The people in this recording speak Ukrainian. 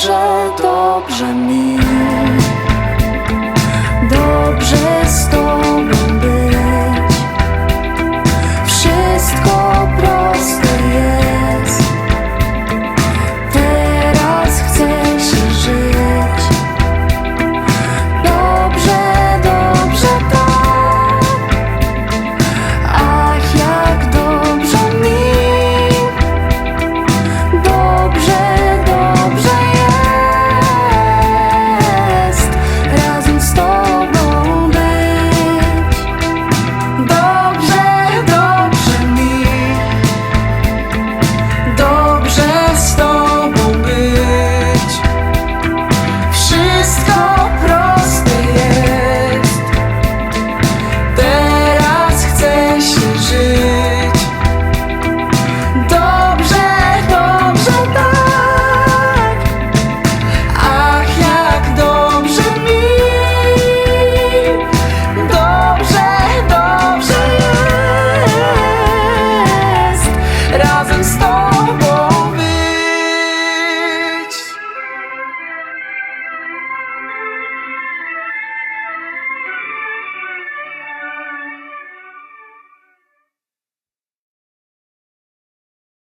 Dobrze, dobrze mi,